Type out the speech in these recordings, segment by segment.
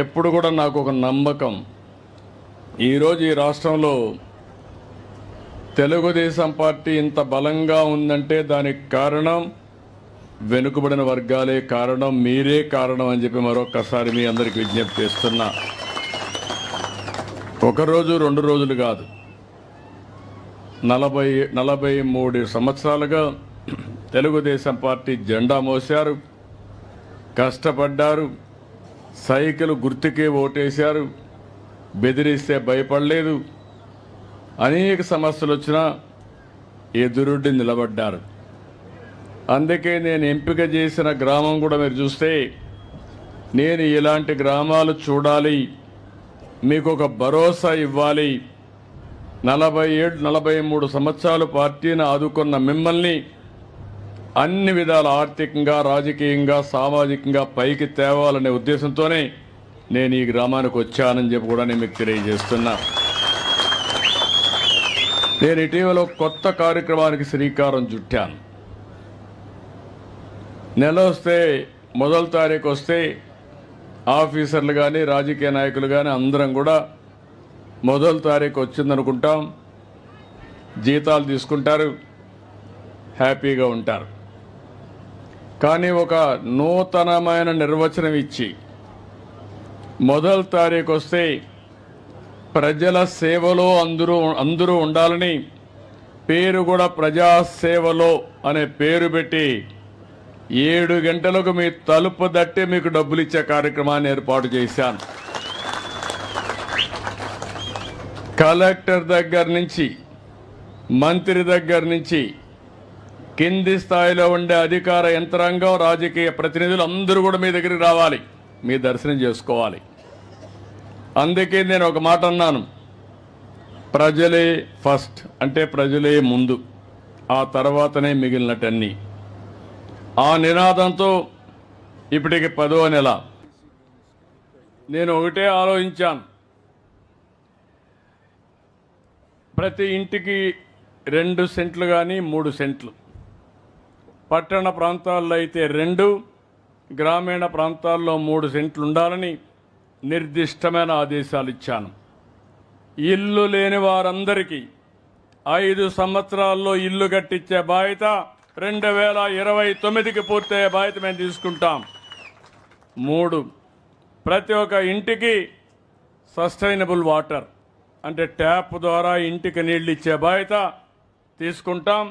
ఎప్పుడు కూడా నాకు ఒక నమ్మకం. ఈరోజు ఈ రాష్ట్రంలో తెలుగుదేశం పార్టీ ఇంత బలంగా ఉందంటే దానికి కారణం వెనుకబడిన వర్గాలే కారణం మీరే కారణం అని చెప్పి మరొకసారి మీ అందరికి విజ్ఞప్తి చేస్తున్నా. ఒక రోజు రెండు రోజులు కాదు. నలభై నలభై మూడు సంవత్సరాలుగా తెలుగుదేశం పార్టీ జెండా మోశారు కష్టపడ్డారు. సైకిల్ గుర్తుకే ఓటేశారు. బెదిరిస్తే భయపడలేదు. అనేక సమస్యలు వచ్చినా ఎదురుడ్డి నిలబడ్డారు. అందుకే నేను ఎంపిక చేసిన గ్రామం కూడా మీరు చూస్తే నేను ఇలాంటి గ్రామాలు చూడాలి. మీకు ఒక భరోసా ఇవ్వాలి. నలభై ఏడు నలభై మూడు సంవత్సరాలు పార్టీని ఆదుకున్న మిమ్మల్ని అన్ని విధాల ఆర్థికంగా రాజకీయంగా సామాజికంగా పైకి తేవాలనే ఉద్దేశంతోనే నేను ఈ గ్రామానికి వచ్చానని చెప్పి కూడా నేను మీకు తెలియజేస్తున్నా. నేను ఇటీవల కొత్త కార్యక్రమానికి శ్రీకారం చుట్టాను. నెల వస్తే మొదటి తారీఖు వస్తే ఆఫీసర్లు కానీ రాజకీయ నాయకులు కానీ అందరం కూడా మొదటి తారీఖు వచ్చిందనుకుంటాం. జీతాలు తీసుకుంటారు. హ్యాపీగా ఉంటారు. కానీ ఒక నూతనమైన నిర్వచనం ఇచ్చి మొదటి తారీఖు వస్తే ప్రజల సేవలో అందరూ అందరూ ఉండాలని పేరు కూడా ప్రజాసేవలో అనే పేరు పెట్టి ఏడు గంటలకు మీ తలుపు దట్టి మీకు డబ్బులు ఇచ్చే కార్యక్రమాన్ని ఏర్పాటు చేశాను. కలెక్టర్ దగ్గర నుంచి మంత్రి దగ్గర నుంచి కింది స్థాయిలో ఉండే అధికార యంత్రాంగం రాజకీయ ప్రతినిధులు అందరూ కూడా మీ దగ్గరికి రావాలి. మీ దర్శనం చేసుకోవాలి. అందుకే నేను ఒక మాట అన్నాను. ప్రజలే ఫస్ట్ అంటే ప్రజలే ముందు. ఆ తర్వాతనే మిగిలినటన్నీ. ఆ నినాదంతో ఇప్పటికి పదో నెల. నేను ఒకటే ఆలోచించాను. ప్రతి ఇంటికి రెండు సెంట్లు కానీ మూడు సెంట్లు. పట్టణ ప్రాంతాల్లో అయితే రెండు గ్రామీణ ప్రాంతాల్లో మూడు సెంట్లు ఉండాలని నిర్దిష్టమైన ఆదేశాలు ఇచ్చాను ఇల్లు లేని వారందరికీ ఐదు సంవత్సరాల్లో ఇల్లు కట్టించే బాధ్యత రెండు వేల ఇరవై తొమ్మిదికి పూర్తయ్యే బాధ్యత మేము తీసుకుంటాం. మూడు ప్రతి ఒక్క ఇంటికి సస్టైనబుల్ వాటర్ అంటే ట్యాప్ ద్వారా ఇంటికి నీళ్ళు ఇచ్చే బాధ్యత తీసుకుంటాం.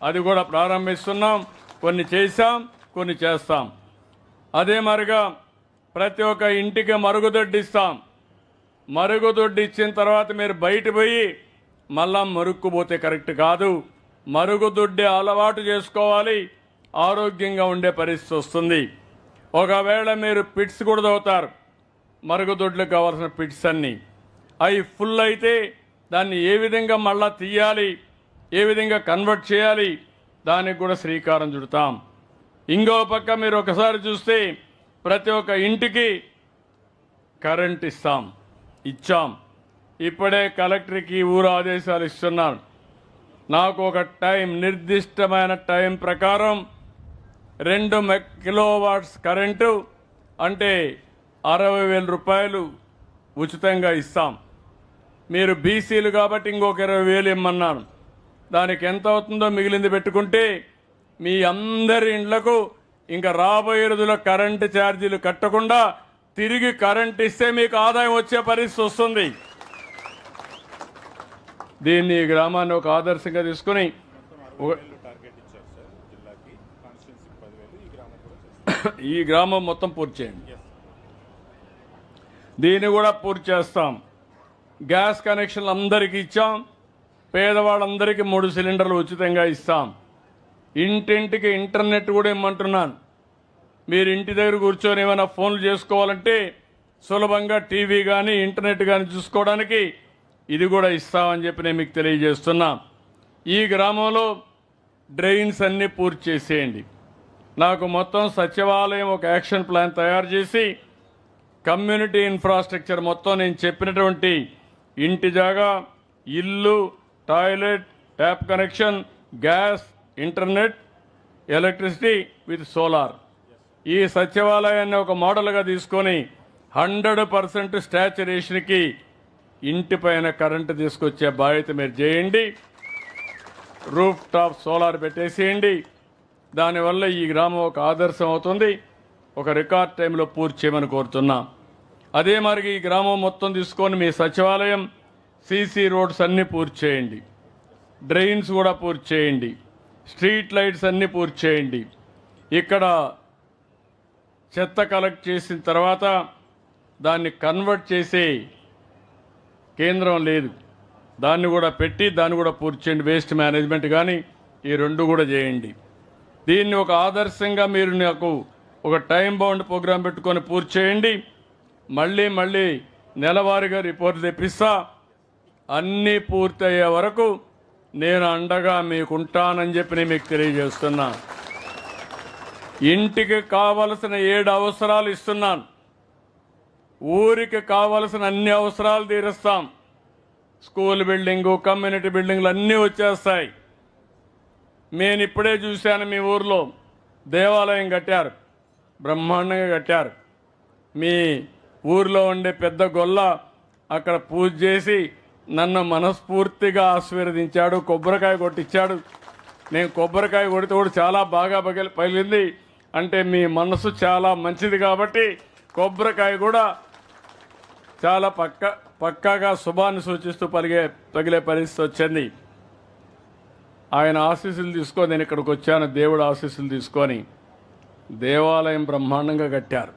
అది కూడా ప్రారంభిస్తున్నాం. కొన్ని చేశాం కొన్ని చేస్తాం. అదే మరిగా ప్రతి ఒక్క ఇంటికి మరుగుదొడ్డి ఇస్తాం. మరుగుదొడ్డి ఇచ్చిన తర్వాత మీరు బయట పోయి మళ్ళా మరుక్కుపోతే కరెక్ట్ కాదు. మరుగుదొడ్డి అలవాటు చేసుకోవాలి. ఆరోగ్యంగా ఉండే పరిస్థితి వస్తుంది. ఒకవేళ మీరు పిట్స్ కూడా తవ్వుతారు. మరుగుదొడ్లకు కావాల్సిన పిట్స్ అన్నీ. అవి ఫుల్ అయితే దాన్ని ఏ విధంగా మళ్ళా తీయాలి? ఏ విధంగా కన్వర్ట్ చేయాలి? దానికి కూడా శ్రీకారం చుడతాం. ఇంకో పక్క మీరు ఒకసారి చూస్తే ప్రతి ఒక్క ఇంటికి కరెంట్ ఇస్తాం ఇచ్చాం. ఇప్పుడే కలెక్టర్కి ఊరు ఆదేశాలు ఇస్తున్నారు. నాకు ఒక టైం నిర్దిష్టమైన టైం ప్రకారం రెండు కిలోవాట్స్ కరెంటు అంటే అరవై వేల రూపాయలు ఉచితంగా ఇస్తాం. మీరు బీసీలు కాబట్టి ఇంకొక ఇరవై వేలు ఇమ్మన్నాను దానికి ఎంత అవుతుందో మిగిలింది పెట్టుకుంటే మీ అందరి ఇండ్లకు ఇంకా రాబోయే రోజుల్లో కరెంటు ఛార్జీలు కట్టకుండా తిరిగి కరెంట్ ఇస్తే మీకు ఆదాయం వచ్చే పరిస్థితి వస్తుంది. దీన్ని ఈ గ్రామాన్ని ఒక ఆదర్శంగా తీసుకుని ఈ గ్రామం ఈ గ్రామం మొత్తం పూర్తి చేయండి. దీన్ని కూడా పూర్తి చేస్తాం. గ్యాస్ కనెక్షన్లు అందరికీ ఇచ్చాం. పేదవాళ్ళందరికీ మూడు సిలిండర్లు ఉచితంగా ఇస్తాం. ఇంటింటికి ఇంటర్నెట్ కూడా ఇమ్మంటున్నాను. మీరు ఇంటి దగ్గర కూర్చొని ఏమైనా ఫోన్లు చేసుకోవాలంటే సులభంగా టీవీ కానీ ఇంటర్నెట్ కానీ చూసుకోవడానికి ఇది కూడా ఇస్తామని చెప్పి నేను మీకు తెలియజేస్తున్నా. ఈ గ్రామంలో డ్రైన్స్ అన్నీ పూర్తి చేసేయండి. నాకు మొత్తం సచివాలయం ఒక యాక్షన్ ప్లాన్ తయారు చేసి కమ్యూనిటీ ఇన్ఫ్రాస్ట్రక్చర్ మొత్తం నేను చెప్పినటువంటి ఇంటి జాగా ఇల్లు toilet tap connection gas internet electricity with solar. ఈ సచివాలయాన్ని ఒక మోడల్గా తీసుకొని హండ్రెడ్ పర్సెంట్ స్టాచురేషన్కి ఇంటి పైన కరెంటు తీసుకొచ్చే బాధ్యత మీరు చేయండి. రూఫ్ టాప్ సోలార్ పెట్టేసేయండి. దానివల్ల ఈ గ్రామం ఒక ఆదర్శం అవుతుంది. ఒక రికార్డ్ టైంలో పూర్తి చేయమని కోరుతున్నాం. అదే మరి ఈ గ్రామం మొత్తం తీసుకొని మీ సచివాలయం సీసీ రోడ్స్ అన్నీ పూర్తి చేయండి. డ్రైన్స్ కూడా పూర్తి చేయండి. స్ట్రీట్ లైట్స్ అన్నీ పూర్తి చేయండి. ఇక్కడ చెత్త కలెక్ట్ చేసిన తర్వాత దాన్ని కన్వర్ట్ చేసే కేంద్రం లేదు. దాన్ని కూడా పెట్టి దాన్ని కూడా పూర్తి చేయండి. వేస్ట్ మేనేజ్మెంట్ కానీ ఈ రెండు కూడా చేయండి. దీన్ని ఒక ఆదర్శంగా మీరు నాకు ఒక టైం బౌండ్ ప్రోగ్రాం పెట్టుకొని పూర్తి చేయండి. మళ్ళీ మళ్ళీ నెలవారీగా రిపోర్ట్ తెప్పిస్తా. అన్నీ పూర్తయ్యే వరకు నేను అండగా మీకుంటానని చెప్పి నేను మీకు తెలియజేస్తున్నా. ఇంటికి కావలసిన ఏడు అవసరాలు ఇస్తున్నాను. ఊరికి కావలసిన అన్ని అవసరాలు తీరుస్తాం. స్కూల్ బిల్డింగు కమ్యూనిటీ బిల్డింగ్లు అన్నీ వచ్చేస్తాయి. నేను ఇప్పుడే చూశాను మీ ఊర్లో దేవాలయం కట్టారు. బ్రహ్మాండంగా కట్టారు. మీ ఊర్లో ఉండే పెద్ద గొల్ల అక్కడ పూజ చేసి నన్ను మనస్ఫూర్తిగా ఆశీర్వదించాడు కొబ్బరికాయ కొట్టించాడు నేను కొబ్బరికాయ కొడితే కూడా చాలా బాగా పగిలి పగిలింది. అంటే మీ మనసు చాలా మంచిది కాబట్టి కొబ్బరికాయ కూడా చాలా పక్క పక్కాగా శుభాన్ని సూచిస్తూ పలిగే పగిలే పరిస్థితి వచ్చింది. ఆయన ఆశీస్సులు తీసుకొని నేను ఇక్కడికి వచ్చాను. దేవుడు ఆశీస్సులు తీసుకొని దేవాలయం బ్రహ్మాండంగా కట్టారు.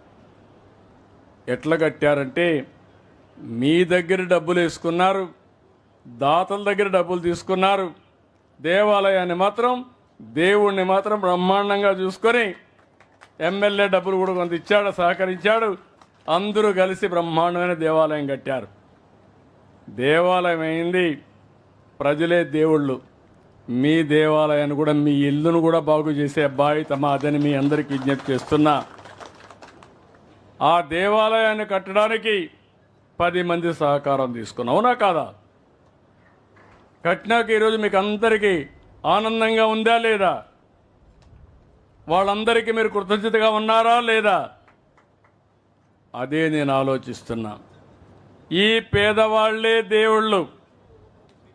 ఎట్లా కట్టారంటే మీ దగ్గర డబ్బులు వేసుకున్నారు. దాతల దగ్గర డబ్బులు తీసుకున్నారు. దేవాలయాన్ని మాత్రం దేవుణ్ణి మాత్రం బ్రహ్మాండంగా చూసుకొని ఎమ్మెల్యే డబ్బులు కూడా కొంత ఇచ్చాడు సహకరించాడు. అందరూ కలిసి బ్రహ్మాండమైన దేవాలయం కట్టారు. దేవాలయం అయింది ప్రజలే దేవుళ్ళు. మీ దేవాలయాన్ని కూడా మీ ఇల్లును కూడా బాగు చేసే బాధ్యత మాదని మీ అందరికీ విజ్ఞప్తి చేస్తున్నా. ఆ దేవాలయాన్ని కట్టడానికి పది మంది సహకారం తీసుకున్నావునా కాదా? కట్నాకి ఈరోజు మీకు అందరికీ ఆనందంగా ఉందా లేదా? వాళ్ళందరికీ మీరు కృతజ్ఞతగా ఉన్నారా లేదా? అదే నేను ఆలోచిస్తున్నా. ఈ పేదవాళ్ళే దేవుళ్ళు.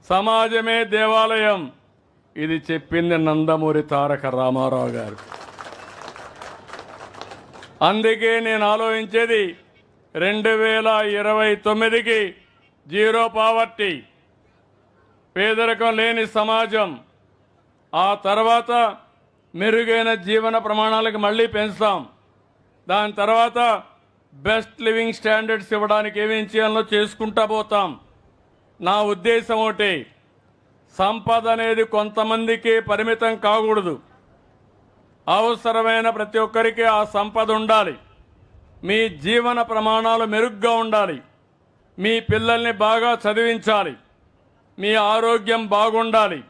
సమాజమే దేవాలయం. ఇది చెప్పింది నందమూరి తారక రామారావు గారు. అందుకే నేను ఆలోచించేది రెండు వేల ఇరవై తొమ్మిదికి జీరో పావర్టీ. పేదరికం లేని సమాజం. ఆ తర్వాత మెరుగైన జీవన ప్రమాణాలకు మళ్ళీ పెంచుతాం. దాని తర్వాత బెస్ట్ లివింగ్ స్టాండర్డ్స్ ఇవ్వడానికి ఏమేం చేయాలో చేసుకుంటా పోతాం. నా ఉద్దేశం ఒకటి సంపద అనేది కొంతమందికి పరిమితం కాకూడదు. అవసరమైన ప్రతి ఒక్కరికి ఆ సంపద ఉండాలి. మీ జీవన ప్రమాణాలు మెరుగ్గా ఉండాలి. మీ పిల్లల్ని బాగా చదివించాలి. మీ ఆరోగ్యం బాగుండాలి.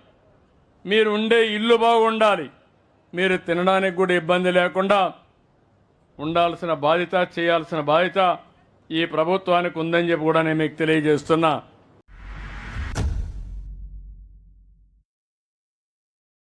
మీరు ఉండే ఇల్లు బాగుండాలి. మీరు తినడానికి కూడా ఇబ్బంది లేకుండా ఉండాల్సిన బాధ్యత చేయాల్సిన బాధ్యత ఈ ప్రభుత్వానికి ఉందని చెప్పి కూడా నేను మీకు తెలియజేస్తున్నా.